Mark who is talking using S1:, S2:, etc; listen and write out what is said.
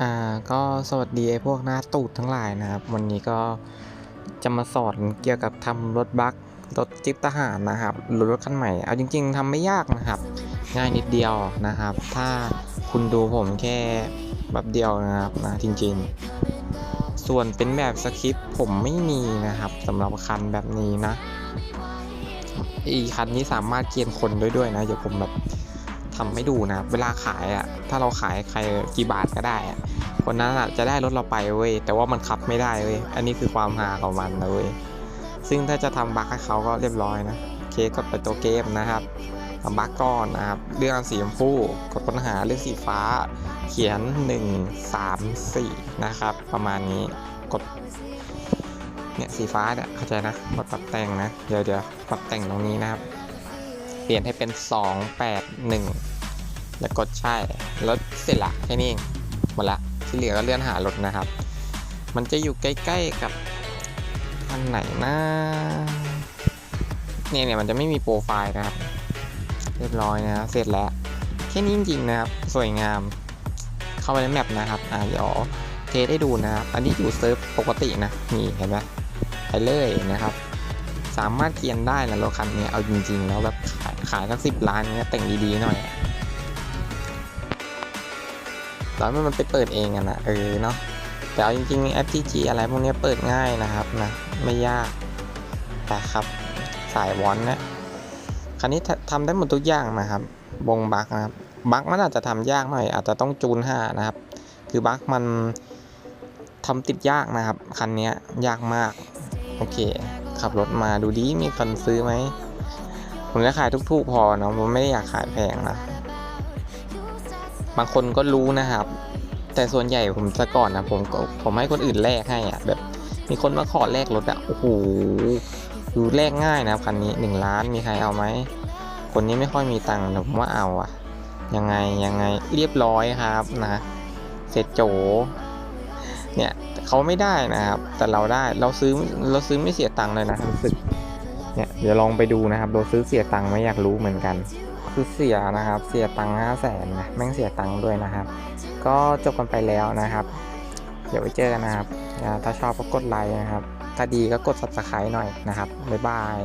S1: อ่าก็สวัสดีไอ้พวกหน้าตูดทั้งหลายนะครับ วันนี้ก็จะมาสอนเกี่ยวกับทำรถบัสรถจิ๊บทหารนะครับหรือรถคันใหม่เอาจริง ๆทำไม่ยากนะครับ ง่ายนิดเดียวนะครับ ถ้าคุณดูผมแค่แบบเดียวนะครับนะจริง ๆ ส่วนเป็นแบบสคริปต์ผมไม่มีนะครับสำหรับคันแบบนี้นะอีคันนี้สามารถเกียนคนด้วยด้วยนะเดี๋ยวผมแบบ ทำให้ดูนะเวลาขายอะ่ะถ้าเราขายใครกี่บาทก็ได้อะคนนั้นอะจะได้รถเราไปเว้ยแต่ว่ามันขับไม่ได้เว้ยอันนี้คือความฮาของมันนะเว้ยซึ่งถ้าจะทำบั๊กให้เขาก็เรียบร้อยนะเคสกดไปตัวเกมนะครับทำบั๊กก่อนนะครับเลือกอันสีชมพูกดค้นหาเลือกสีฟ้า เขียน 1 3 4 นะครับ ประมาณนี้กดเนี่ยสีฟ้าเนี่ยเข้าใจนะกดปรับแต่งนะเดี๋ยวเดี๋ยวปรับแต่งตรงนี้นะครับ เปลี่ยนให้เป็น 2 8 1 แล้วกดใช่ แล้วเสร็จละแค่นี้เองหมดละที่เหลือก็เลื่อนหารถนะครับ มันจะอยู่ใกล้ๆกับอันไหนนะเนี่ยเนี่ยมันจะไม่มีโปรไฟล์นะครับ เรียบร้อยนะเสร็จแล้วแค่นี้จริงๆนะครับ สวยงาม เข้าไปในแมปนะครับอ่าเดี๋ยวเทสให้ดูนะครับ อันนี้อยู่เซิร์ฟปกตินะนี่เห็นไหมไปเลยนะครับ สามารถเกียนได้นะรถคันนี้เอาจริงๆ แล้วแบบขายขายสักสิบล้านเนี้ยแต่งดีๆหน่อยตอนมันไปเปิดเองอะนะเออเนาะแต่เอาจริงๆ FTG อะไรพวกนี้เปิดง่ายนะครับนะไม่ยากแต่ครับสายวอนนะคันนี้ทำได้หมดทุกอย่างนะครับบงบักนะครับบักมันอาจจะทำยากหน่อยอาจจะต้องจูนห้านะครับ คือบักมันทำติดยากนะครับ คันนี้ยากมาก โอเค ขับรถมาดูดีมีคนซื้อไหม ผมจะขายทุกๆพอเนาะผมไม่ได้อยากขายแพงนะ บางคนก็รู้นะครับ แต่ส่วนใหญ่ผมจะก่อนนะผมก็ผมให้คนอื่นแลกให้อะแบบมีคนมาขอแลกรถอะโอ้โหดูแลกง่ายนะคันนี้หนึ่งล้านมีใครเอาไหมคนนี้ไม่ค่อยมีตังค์ผมว่าเอาอะยังไงยังไงเรียบร้อยครับนะ เสร็จโจ เนี่ยเขาไม่ได้นะครับ แต่เราได้เราซื้อเราซื้อไม่เสียตังค์เลยนะรู้สึกเนี่ยเดี๋ยวลองไปดูนะครับเราซื้อเสียตังค์ไม่อยากรู้เหมือนกัน คือเสียนะครับ เสียตังค์ห้าแสนนะแม่งเสียตังค์ด้วยนะครับ ก็จบกันไปแล้วนะครับ เดี๋ยวไปเจอกันนะครับถ้าชอบก็กดไลค์นะครับ ถ้าดีก็กด subscribe หน่อยนะครับบ๊ายบาย